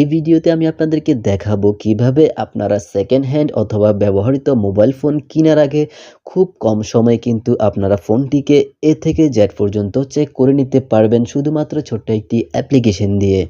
এই ভিডিওতে আমি আপনাদেরকে দেখাবো কীভাবে আপনারা সেকেন্ড হ্যান্ড অথবা ব্যবহৃত মোবাইল ফোন কেনার আগে খুব কম সময়ে কিন্তু আপনারা ফোনটিকে এ থেকে জেড পর্যন্ত চেক করে নিতে পারবেন শুধুমাত্র ছোট্ট একটি অ্যাপ্লিকেশন দিয়ে।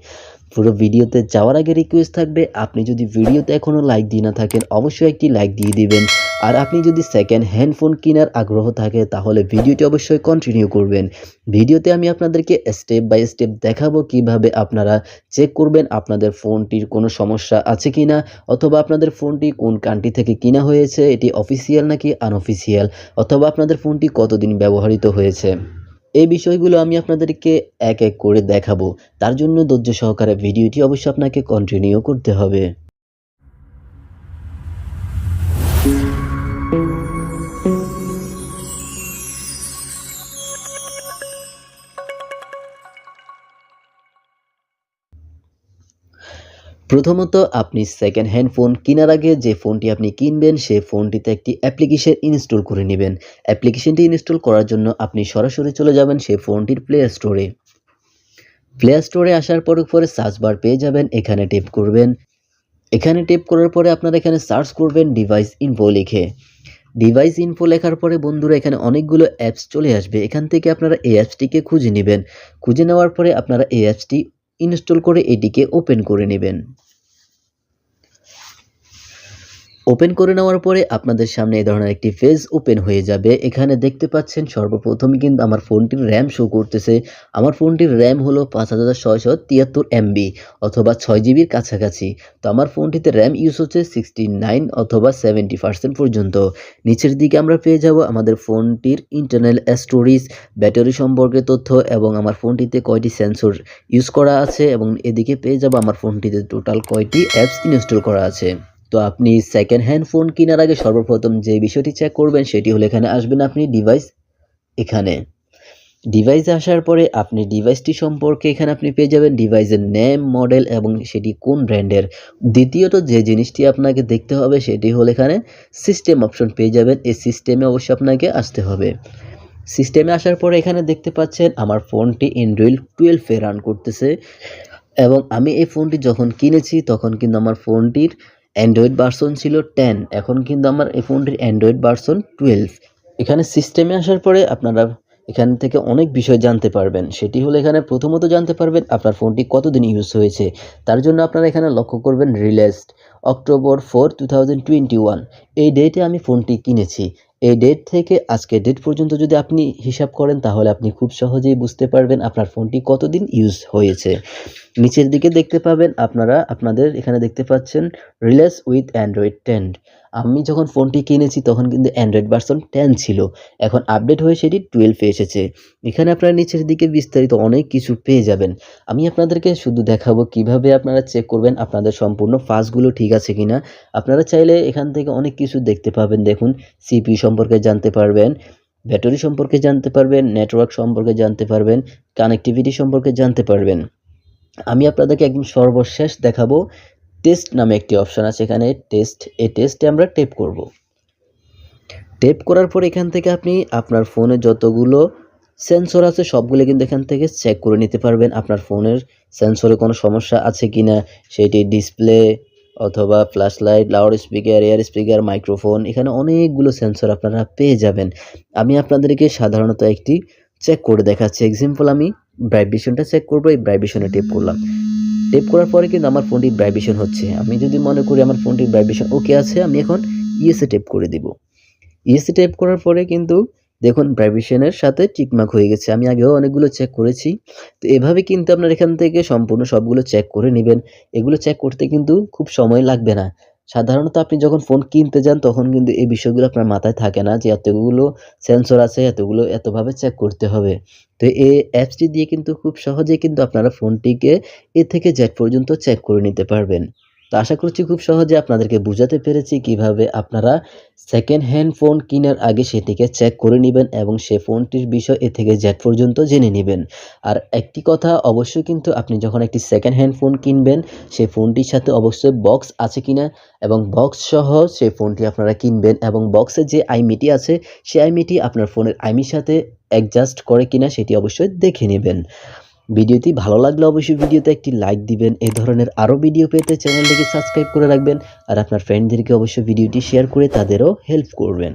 পুরো ভিডিওতে যাওয়ার আগে রিকোয়েস্ট থাকবে, আপনি যদি ভিডিওতে এখনও লাইক দিয়ে না থাকেন, অবশ্যই একটি লাইক দিয়ে দিবেন। আর আপনি যদি সেকেন্ড হ্যান্ড ফোন কেনার আগ্রহ থাকে, তাহলে ভিডিওটি অবশ্যই কন্টিনিউ করবেন। ভিডিওতে আমি আপনাদেরকে স্টেপ বাই স্টেপ দেখাবো কীভাবে আপনারা চেক করবেন আপনাদের ফোনটির কোনো সমস্যা আছে কি না অথবা আপনাদের ফোনটি কোন কান্ট্রি থেকে কিনা হয়েছে, এটি অফিসিয়াল নাকি আনঅফিসিয়াল অথবা আপনাদের ফোনটি কতদিন ব্যবহৃত হয়েছে। এই বিষয়গুলো আমি আপনাদেরকে এক এক করে দেখাবো। তার জন্য ধৈর্য সহকারে ভিডিওটি অবশ্যই আপনাকে কন্টিনিউ করতে হবে। প্রথমত আপনি সেকেন্ড হ্যান্ড ফোন কেনার আগে যে ফোনটি আপনি কিনবেন সেই ফোনটিতে একটি অ্যাপ্লিকেশন ইনস্টল করে নেবেন। অ্যাপ্লিকেশনটি ইনস্টল করার জন্য আপনি সরাসরি চলে যাবেন সেই ফোনটির প্লে স্টোরে প্লে স্টোরে আসার পর পরে সার্চ বার পেয়ে যাবেন, এখানে টেপ করবেন। এখানে টেপ করার পরে আপনারা এখানে সার্চ করবেন ডিভাইস ইনফো লিখে। ডিভাইস ইনফো লেখার পরে বন্ধুরা এখানে অনেকগুলো অ্যাপস চলে আসবে। এখান থেকে আপনারা এই অ্যাপসটিকে খুঁজে নেবেন। খুঁজে নেওয়ার পরে আপনারা এই অ্যাপসটি ইনস্টল করে এটিকে ওপেন করে নেবেন। ওপেন করে নেওয়ার পরে আপনাদের সামনে এই ধরনের একটি পেজ ওপেন হয়ে যাবে। এখানে দেখতে পাচ্ছেন সর্বপ্রথম কিন্তু আমার ফোনটির র্যাম শো করতেছে। আমার ফোনটির র্যাম হলো পাঁচ হাজার ছয়শো তিয়াত্তর এমবি অথবা ছয় জিবির কাছাকাছি। তো আমার ফোনটিতে র্যাম ইউজ হচ্ছে সিক্সটি নাইন অথবা সেভেন্টি পার্সেন্ট পর্যন্ত। নিচের দিকে আমরা পেয়ে যাব আমাদের ফোনটির ইন্টারনাল স্টোরেজ ব্যাটারি সম্পর্কে তথ্য এবং আমার ফোনটিতে কয়টি সেন্সর ইউজ করা আছে এবং এদিকে পেয়ে যাব আমার ফোনটিতে টোটাল কয়টি অ্যাপস ইনস্টল করা আছে। তো আপনি সেকেন্ড হ্যান্ড ফোন কেনার আগে সর্বপ্রথম যে বিষয়টি চেক করবেন সেটি হলো এখানে আসবেন আপনি ডিভাইস এখানে। ডিভাইসে আসার পরে আপনি ডিভাইসটি সম্পর্কে এখানে আপনি পেয়ে যাবেন ডিভাইসের নেম মডেল এবং সেটি কোন ব্র্যান্ডের দ্বিতীয়ত যে জিনিসটি আপনাকে দেখতে হবে সেটি হলো এখানে সিস্টেম অপশন পেয়ে যাবেন। এই সিস্টেমে অবশ্যই আপনাকে আসতে হবে। সিস্টেমে আসার পরে এখানে দেখতে পাচ্ছেন আমার ফোনটি ইনড্রয়েল টুয়েলভে রান করতেছে। এবং আমি এই ফোনটি যখন কিনেছি তখন কিন্তু আমার ফোনটির অ্যান্ড্রয়েড ভার্সন ছিল টেন এখন কিন্তু আমার এই ফোনটির অ্যান্ড্রয়েড ভার্সন টুয়েলভ এখানে সিস্টেমে আসার পরে আপনারা এখান থেকে অনেক বিষয় জানতে পারবেন। সেটি হলো এখানে প্রথমত জানতে পারবেন আপনার ফোনটি কতদিন ইউজ হয়েছে। তার জন্য আপনারা এখানে লক্ষ্য করবেন released October four two thousand twenty one এই ডেটে আমি ফোনটি কিনেছি। এই ডেট থেকে আজকে ডেট পর্যন্ত যদি আপনি হিসাব করেন তাহলে আপনি খুব সহজেই বুঝতে পারবেন আপনার ফোনটি কতদিন ইউজ হয়েছে। নিচের দিকে দেখতে পাবেন আপনারা, আপনাদের এখানে দেখতে পাচ্ছেন রিলেস উইথ অ্যান্ড্রয়েড টেন আমি যখন ফোনটি কিনেছি তখন কিন্তু অ্যান্ড্রয়েড ভার্সন টেন ছিল। এখন আপডেট হয়ে সেটি টুয়েলভে এসেছে। এখানে আপনারা নিচের দিকে বিস্তারিত অনেক কিছু পেয়ে যাবেন। আমি আপনাদেরকে শুধু দেখাবো কীভাবে আপনারা চেক করবেন আপনাদের সম্পূর্ণ ফাস্টগুলো ঠিক আছে কিনা। আপনারা চাইলে এখান থেকে অনেক কিছু দেখতে পাবেন। দেখুন সিপি সম্পর্কে জানতে পারবেন ব্যাটারি সম্পর্কে জানতে পারবেন নেটওয়ার্ক সম্পর্কে জানতে পারবেন কানেক্টিভিটি সম্পর্কে জানতে পারবেন। আমি আপনাদেরকে একদম সর্বশেষ দেখাবো টেস্ট নামে একটি অপশান আছে এখানে টেস্ট এই টেস্টে আমরা টেপ করব। টেপ করার পর এখান থেকে আপনি আপনার ফোনে যতগুলো সেন্সর আছে সবগুলো কিন্তু এখান থেকে চেক করে নিতে পারবেন আপনার ফোনের সেন্সরে কোনো সমস্যা আছে কি না সেটি ডিসপ্লে অথবা flash light loud speaker air speaker microphone এখানে অনেকগুলো সেন্সর আপনারা পেয়ে যাবেন। আমি আপনাদেরকে সাধারণত একটি চেক করে দেখাচ্ছি। এক্সাম্পল আমি ভাইব্রেশনটা চেক করব, এই ভাইব্রেশনে টেপ করলাম। টেপ করার পরে কিন্তু আমার ফোনটি ভাইব্রেশন হচ্ছে। আমি যদি মনে করি আমার ফোনটির ভাইব্রেশন ওকে আছে, আমি এখন ইএসএ টেপ করে দিব। ইএসএ টেপ করার পরে কিন্তু দেখুন ভাইব্রেশনের সাথে টিকমার্ক হয়ে গেছে। আমি আগেও অনেকগুলো চেক করেছি। তো এভাবে কিন্তু আপনার এখান থেকে সম্পূর্ণ সবগুলো চেক করে নেবেন। এগুলো চেক করতে কিন্তু খুব সময় লাগবে না। সাধারণত আপনি যখন ফোন কিনতে যান, তখন কিন্তু এই বিষয়গুলো আপনার মাথায় থাকে না যে এতগুলো সেন্সর আছে, এতগুলো, এতভাবে চেক করতে হবে। তো এই অ্যাপসটি দিয়ে কিন্তু খুব সহজেই কিন্তু আপনারা ফোনটিকে এ থেকে জেড পর্যন্ত চেক করে নিতে পারবেন। তো আশা করছি খুব সহজে আপনাদেরকে বুঝাতে পেরেছি কীভাবে আপনারা সেকেন্ড হ্যান্ড ফোন কেনার আগে সেটিকে চেক করে নেবেন এবং সে ফোনটির বিষয় এ থেকে জেড পর্যন্ত জেনে নেবেন। আর একটি কথা অবশ্যই কিন্তু আপনি যখন একটি সেকেন্ড হ্যান্ড ফোন কিনবেন সেই ফোনটির সাথে অবশ্যই বক্স আছে কিনা এবং বক্স সহ সেই ফোনটি আপনারা কিনবেন এবং বক্সে যে আইমিটি আছে, সেই আইমিটি আপনার ফোনের আইমির সাথে অ্যাডজাস্ট করে কিনা সেটি অবশ্যই দেখে নেবেন। ভিডিওটি ভালো লাগলে অবশ্যই ভিডিওতে একটি লাইক দিবেন। এ ধরনের আরও ভিডিও পেতে চ্যানেলটিকে সাবস্ক্রাইব করে রাখবেন। আর আপনার ফ্রেন্ডদেরকে অবশ্যই ভিডিওটি শেয়ার করে তাদেরও হেল্প করবেন।